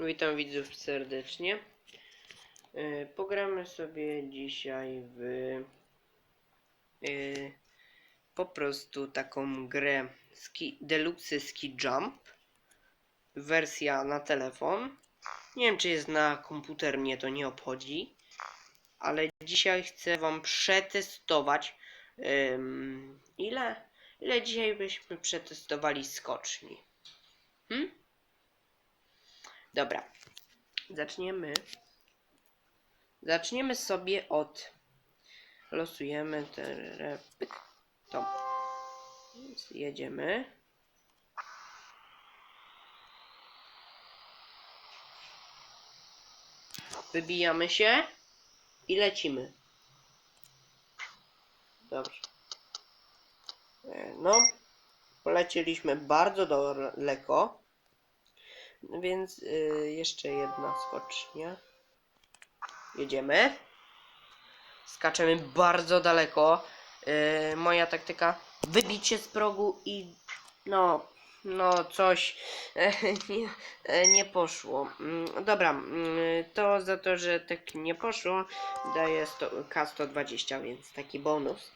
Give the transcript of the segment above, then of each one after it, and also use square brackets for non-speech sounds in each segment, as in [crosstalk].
Witam widzów serdecznie. E, Pogramy sobie dzisiaj w e, po prostu taką grę ski, Deluxe Ski Jump. Wersja na telefon. Nie wiem czy jest na komputer, mnie to nie obchodzi. Ale dzisiaj chcę wam przetestować ile, ile dzisiaj byśmy przetestowali skoczni. Hmm? Dobra. Zaczniemy. Zaczniemy sobie od. Losujemy te. To. Więc jedziemy. Wybijamy się i lecimy. Dobrze. E, No, polecieliśmy bardzo daleko. Więc y, jeszcze jedna skocznia. Jedziemy. Skaczemy bardzo daleko. Y, moja taktyka wybić się z progu i no, no coś [laughs] nie, nie poszło. Mm, Dobra, mm, to za to, że tak nie poszło daję 100, K120, więc taki bonus.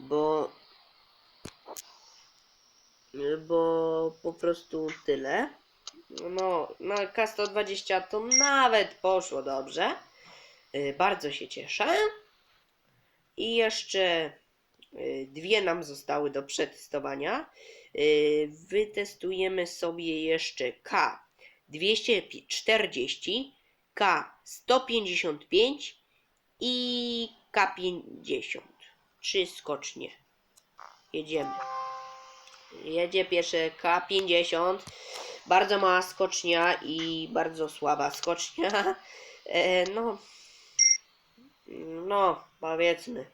Bo bo po prostu tyle. No, na K120 to nawet poszło dobrze. Y, Bardzo się cieszę. I jeszcze y, dwie nam zostały do przetestowania. Y, Wytestujemy sobie jeszcze K240, K155 i K50. Trzy skocznie. Jedziemy. Jedzie pierwsze K50. Bardzo mała skocznia i bardzo słaba skocznia. E, no, no, powiedzmy,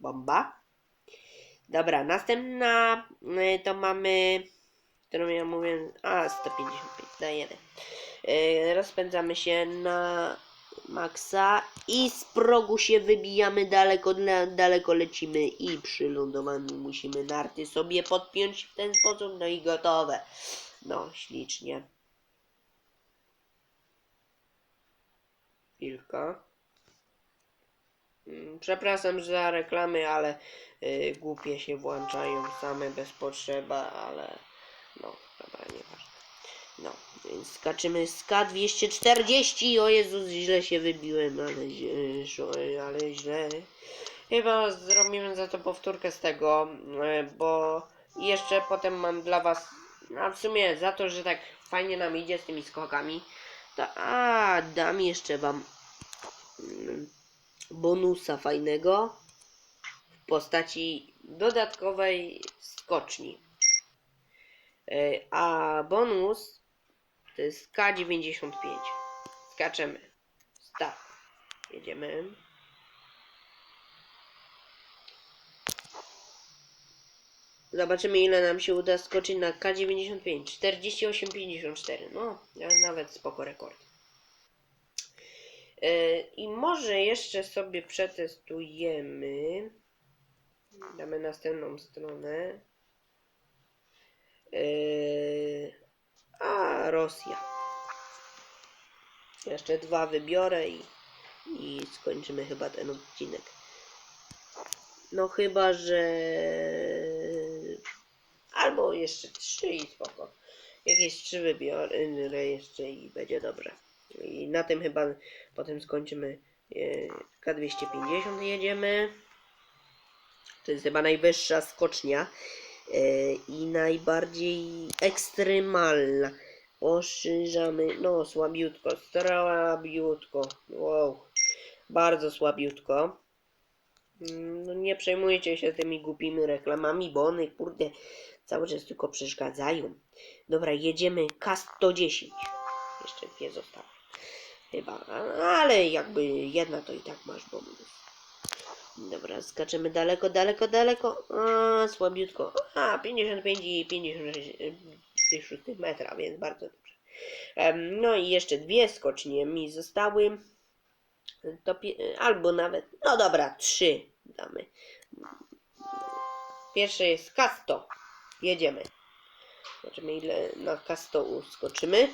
bomba. Dobra, następna y, to mamy, którą ja mówię, a 155, dajemy. E, rozpędzamy się na maksa i z progu się wybijamy daleko, daleko lecimy i przy lądowaniu musimy narty sobie podpiąć w ten sposób, no i gotowe. No, ślicznie. Chwilka. Mm, Przepraszam za reklamy, ale y, głupie się włączają same bez potrzeba, ale no, dobra, nieważne. No, więc skaczymy z K240. O Jezus, źle się wybiłem, ale, ale źle. Chyba zrobimy za to powtórkę z tego, e, bo jeszcze potem mam dla was, a w sumie za to, że tak fajnie nam idzie z tymi skokami, to a dam jeszcze wam mm, bonusa fajnego w postaci dodatkowej skoczni. E, A bonus to jest K95. Skaczemy. Start. Jedziemy. Zobaczymy ile nam się uda skoczyć na K95. 48,54. No, nawet spoko rekord. E, I może jeszcze sobie przetestujemy. Damy następną stronę. E, A, Rosja. Jeszcze dwa wybiorę i, i skończymy chyba ten odcinek. No chyba, że... Albo jeszcze trzy i spoko. Jakieś trzy wybiorę jeszcze i będzie dobrze. I na tym chyba potem skończymy e, K250 jedziemy. To jest chyba najwyższa skocznia e, i najbardziej ekstremalna. Poszerzamy, no słabiutko, słabiutko, wow, bardzo słabiutko. Mm, No nie przejmujcie się tymi głupimi reklamami, bo one kurde cały czas tylko przeszkadzają. Dobra, jedziemy K110. Jeszcze dwie zostały. Chyba, ale jakby jedna to i tak masz bonus. Dobra, skaczemy daleko, daleko, daleko. A, słabiutko. A, 55 i 56 metra, więc bardzo dobrze. No i jeszcze dwie skocznie mi zostały. To albo nawet, no dobra, trzy damy. Pierwsze jest K100. Jedziemy. Zobaczymy ile na K100 uskoczymy.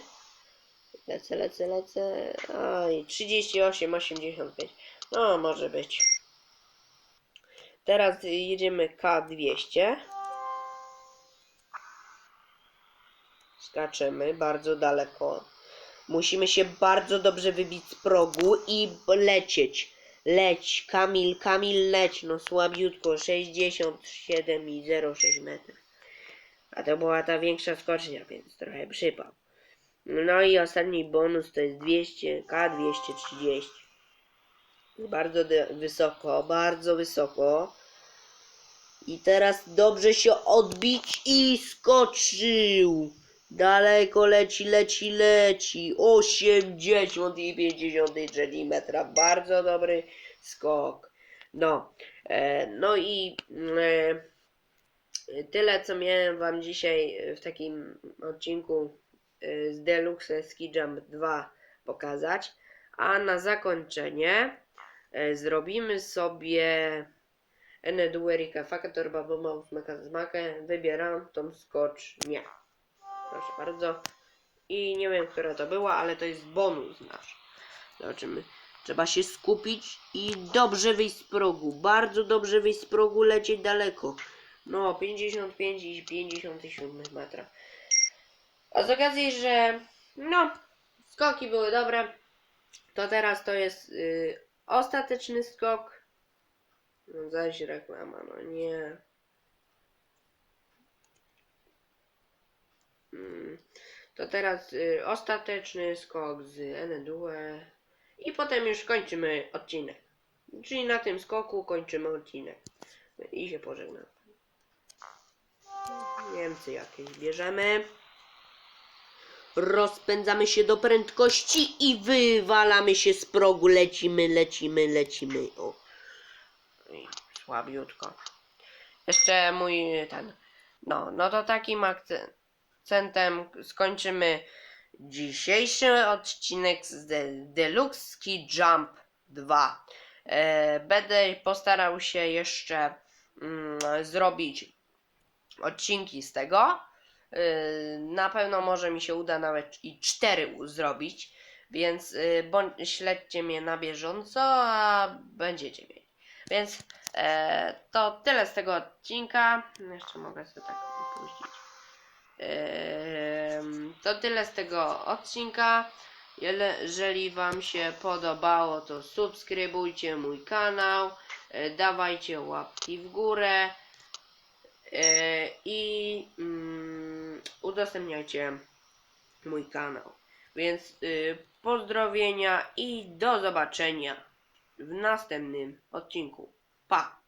Lecę, lecę, lecę. Aj, 38, 85. No, może być. Teraz jedziemy K200. Skaczemy bardzo daleko. Musimy się bardzo dobrze wybić z progu i lecieć. Leć, Kamil, Kamil, leć. No słabiutko, 67,06 metrów. A to była ta większa skocznia, więc trochę przypał. No i ostatni bonus to jest 200, K230. Bardzo wysoko, bardzo wysoko. I teraz dobrze się odbić i skoczył. Daleko leci, leci, leci. 80 i 53 metra. Bardzo dobry skok. No, e, no i e, tyle, co miałem Wam dzisiaj w takim odcinku e, z Deluxe Ski Jump 2 pokazać. A na zakończenie e, zrobimy sobie Eneduerika Factor Baboma Smaka Zmakę. Wybieram tą skocznię. Proszę bardzo. I nie wiem, która to była, ale to jest bonus nasz. Zobaczymy. Trzeba się skupić i dobrze wyjść z progu. Bardzo dobrze wyjść z progu, lecieć daleko. No, 55 i 57 metra. A z okazji, że no, skoki były dobre, to teraz to jest y, ostateczny skok. No zaś reklama, no nie. Mm, To teraz y, ostateczny skok z Enedue i potem już kończymy odcinek. Czyli na tym skoku kończymy odcinek. I się pożegnam. Niemcy jakieś bierzemy. Rozpędzamy się do prędkości i wywalamy się z progu. Lecimy, lecimy, lecimy. O. Słabiutko. Jeszcze mój ten. No, no to takim akcentem skończymy dzisiejszy odcinek z De- Deluxe Jump 2. E, będę postarał się jeszcze mm, zrobić odcinki z tego. Yy, Na pewno może mi się uda nawet i cztery zrobić, więc yy, bądź, śledźcie mnie na bieżąco, a będziecie mieli. Więc e, to tyle z tego odcinka. Jeszcze mogę sobie tak puścić. Em, to tyle z tego odcinka. Jeżeli Wam się podobało, to subskrybujcie mój kanał, e, dawajcie łapki w górę e, i mm, udostępniajcie mój kanał. Więc y, pozdrowienia i do zobaczenia w następnym odcinku. Pa!